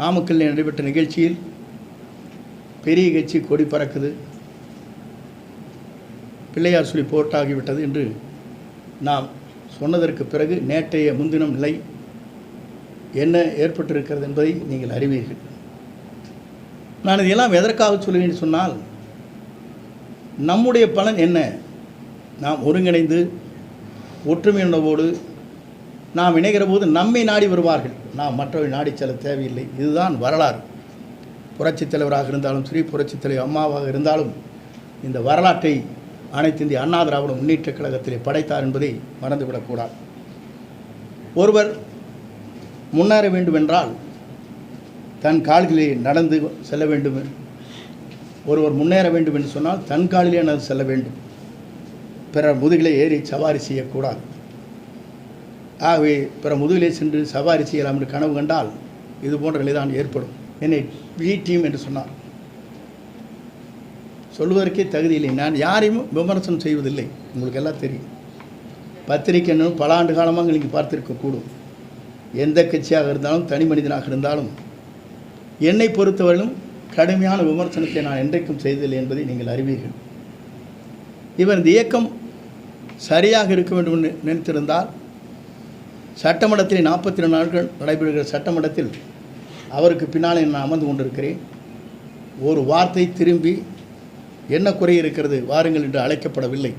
நாமக்கல்லில் நடைபெற்ற நிகழ்ச்சியில் பெரிய கட்சி கொடி பறக்குது. பிள்ளையார் சொல்லி போட்டாகிவிட்டது என்று நாம் சொன்னதற்கு பிறகு நேற்றைய முன்தினம் நிலை என்ன ஏற்பட்டிருக்கிறது என்பதை நீங்கள் அறிவீர்கள். நான் இதையெல்லாம் எதற்காக சொல்லுவேன் சொன்னால் நம்முடைய பலன் என்ன? நாம் ஒருங்கிணைந்து ஒற்றுமை நாம் இணைகிற போது நம்மை நாடி வருவார்கள். நாம் மற்றவர்கள் நாடி செல்ல தேவையில்லை. இதுதான் வரலாறு. புரட்சித் தலைவராக இருந்தாலும் சரி புரட்சித் தலைவர் அம்மாவாக இருந்தாலும் இந்த வரலாற்றை அனைத்து இந்திய அண்ணா திராவிட முன்னேற்றக் கழகத்திலே படைத்தார் என்பதை மறந்துவிடக்கூடாது ஒருவர் முன்னேற வேண்டுமென்றால் தன் கால்களிலே நடந்து செல்ல வேண்டும். ஒருவர் முன்னேற வேண்டும் என்று சொன்னால் தன் காலிலே நடந்து செல்ல வேண்டும். பிறர் முதுகிலே ஏறி சவாரி செய்யக்கூடாது ஆகவே பிற முதுகிலே சென்று சவாரி செய்யலாம் என்று கனவு கண்டால் இது போன்ற நிலைதான் ஏற்படும். என்னை வி டீம் என்று சொன்னார். சொல்வதற்கே தகுதி இல்லை. நான் யாரையும் விமர்சனம் செய்வதில்லை. உங்களுக்கு எல்லாம் தெரியும். பத்திரிகை என்னும் பல ஆண்டு காலமாக நீங்கள் பார்த்திருக்கக்கூடும் எந்த கட்சியாக இருந்தாலும் தனி மனிதனாக இருந்தாலும் என்னை பொறுத்தவரையிலும் கடுமையான விமர்சனத்தை நான் என்றைக்கும் செய்ததில்லை என்பதை நீங்கள் அறிவீர்கள். இவர் இந்த இயக்கம் சரியாக இருக்க வேண்டும் என்று நினைத்திருந்தால் சட்டமன்றத்தில் நாற்பத்தி ரெண்டு நாட்கள் நடைபெறுகிற சட்டமன்றத்தில் அவருக்கு பின்னால் நான் அமர்ந்து கொண்டிருக்கிறேன். ஒரு வார்த்தை திரும்பி என்ன குறை இருக்கிறது வாருங்கள் என்று அழைக்கப்படவில்லை.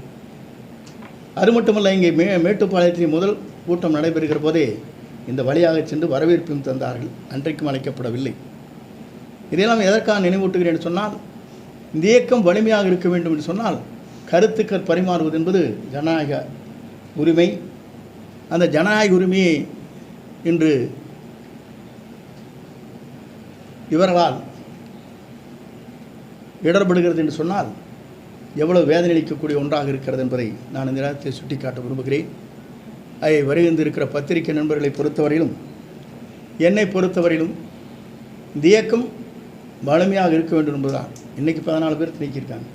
அது மட்டுமல்ல இங்கே மே மேட்டுப்பாளையத்தில் முதல் கூட்டம் நடைபெறுகிற போதே இந்த வழியாக சென்று வரவேற்பும் தந்தார்கள். அன்றைக்கும் அழைக்கப்படவில்லை. இதையெல்லாம் எதற்காக நினைவூட்டுகிறேன் என்று சொன்னால் இந்த இயக்கம் வலிமையாக இருக்க வேண்டும் என்று சொன்னால் கருத்துக்கள் பரிமாறுவது என்பது ஜனநாயக உரிமை அந்த ஜனநாயக உரிமையை இன்று இவர்களால் இடர்படுகிறது என்று சொன்னால் எவ்வளவு வேதனை அளிக்கக்கூடிய ஒன்றாக இருக்கிறது என்பதை நான் இந்த நேரத்தில் சுட்டிக்காட்ட விரும்புகிறேன். அதை வருகின்றிருக்கிற பத்திரிகை நண்பர்களை பொறுத்தவரையிலும் என்னை பொறுத்தவரையிலும் இந்த இயக்கம் வலிமையாக இருக்க வேண்டும் என்பதுதான். இன்றைக்கி பதினாலு பேர் நீக்கியிருக்காங்க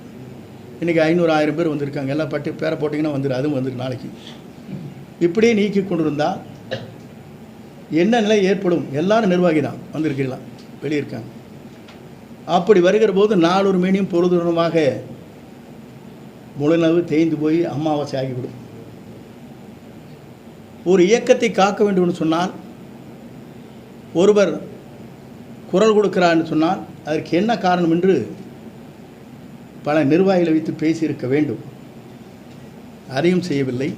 இன்றைக்கி ஐநூறு ஆயிரம் பேர் வந்திருக்காங்க. எல்லாம் பட்டு பேரை போட்டிங்கன்னா வந்துடும் அதுவும் வந்துடும் நாளைக்கு. இப்படியே நீக்கி கொண்டிருந்தால் என்ன நிலை ஏற்படும்? எல்லாரும் நிர்வாகி தான் வந்திருக்கீங்களா வெளியே இருக்காங்க அப்படி வருகிற போது நாளொரு மீனியும் பொழுதுடனமாக முழுநவு தேய்ந்து போய் அமாவாசை ஆகிவிடும். ஒரு இயக்கத்தை காக்க வேண்டும்னு சொன்னால் ஒருவர் குரல் கொடுக்கிறான்னு சொன்னால் அதற்கு என்ன காரணம் என்று பல நிர்வாகிகளை வைத்து பேசியிருக்க வேண்டும். அதையும் செய்யவில்லை.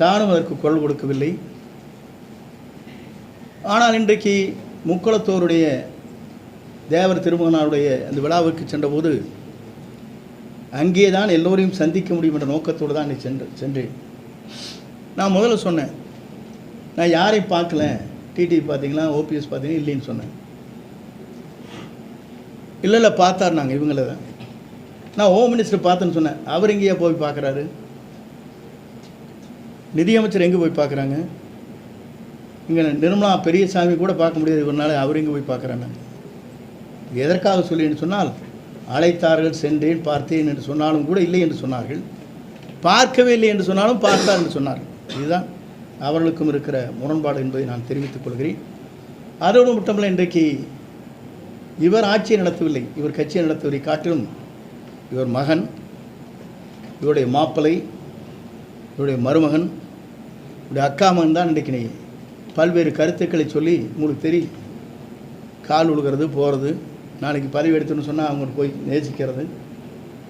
தானும் அதற்கு குரல் கொடுக்கவில்லை. ஆனால் இன்றைக்கு முக்குளத்தோருடைய தேவர் திருமகனாருடைய அந்த விழாவிற்கு சென்றபோது அங்கே தான் எல்லோரையும் சந்திக்க முடியும் என்ற நோக்கத்தோடு தான் நீ சென்று சென்றேன். நான் முதல்ல சொன்னேன் நான் யாரையும் பார்க்கல? டிடி பார்த்தீங்களா? ஓபிஎஸ் பார்த்தீங்கன்னா இல்லைன்னு சொன்னேன். இல்லை இல்லை பார்த்தார் நாங்கள் இவங்கள தான். நான் ஹோம் மினிஸ்டர் பார்த்தேன்னு சொன்னேன். அவர் எங்கேயா போய் பார்க்குறாரு. நிதியமைச்சர் எங்கே போய் பார்க்குறாங்க? இங்கே நிர்மலா பெரியசாமி கூட பார்க்க முடியாது. இவரால் அவர் எங்கே போய் பார்க்குறாங்க? எதற்காக சொல்லி என்று சொன்னால் அழைத்தார்கள் சென்றேன் பார்த்தேன் என்று சொன்னாலும் கூட இல்லை என்று சொன்னார்கள். பார்க்கவே இல்லை என்று சொன்னாலும் பார்த்தார் என்று சொன்னார்கள். இதுதான் அவர்களுக்கும் இருக்கிற முரண்பாடு என்பதை நான் தெரிவித்துக் கொள்கிறேன். அதோடு மட்டுமல்ல இன்றைக்கு இவர் ஆட்சியை நடத்தவில்லை. இவர் கட்சியை நடத்துவதை காட்டிலும் இவர் மகன் இவருடைய மாப்பிள்ளை இவருடைய மருமகன் இந்த அக்கா மகன் தான் இன்றைக்கு பல்வேறு கருத்துக்களை சொல்லி உங்களுக்கு தெரியும் கால் உழுகிறது போகிறது. நாளைக்கு பதவி எடுத்துன்னு சொன்னால் அவங்க போய் நேசிக்கிறது.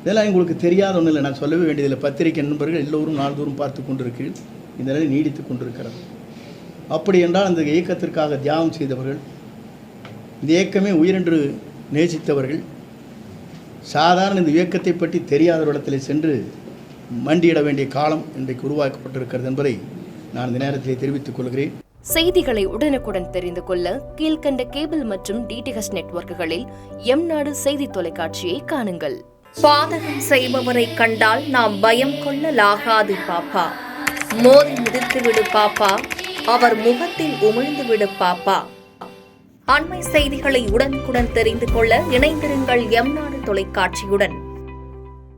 இதெல்லாம் உங்களுக்கு தெரியாத ஒன்றும் இல்லை. நான் சொல்லவே வேண்டியதில்லை. பத்திரிகை நண்பர்கள் எல்லோரும் நாள்தோறும் பார்த்து கொண்டிருக்கிறீர்கள். இந்த நிலை நீடித்து கொண்டிருக்கிறது. அப்படி என்றால் அந்த இயக்கத்திற்காக தியாகம் செய்தவர்கள் இந்த இயக்கமே உயிரென்று நேசித்தவர்கள் சாதாரண இந்த இயக்கத்தை பற்றி தெரியாதவரிடத்திலே சென்று மண்டியிட வேண்டிய காலம் இன்றைக்கு உருவாக்கப்பட்டிருக்கிறது என்பதை நான் இந்த நேரத்திலே தெரிவித்துக் கொள்கிறேன். செய்திகளை உடனுக்குடன் தெரிந்து கொள்ள கீழ்க்கண்ட கேபிள் மற்றும் டிடிஹெச் நெட்வொர்க்குகளில் எம் நாடு செய்தி தொலைக்காட்சியை காணுங்கள். பாதகம் செய்பவரை கண்டால் நாம் பயம் கொள்ளலாகாது பாப்பா. மோதி மிதித்து விடு பாப்பா. அவர் முகத்தில் உமிழ்ந்து விடு பாப்பா. அண்மை செய்திகளை உடனுக்குடன் தெரிந்து கொள்ள இணைந்திருங்கள் எம் நாடு தொலைக்காட்சியுடன்.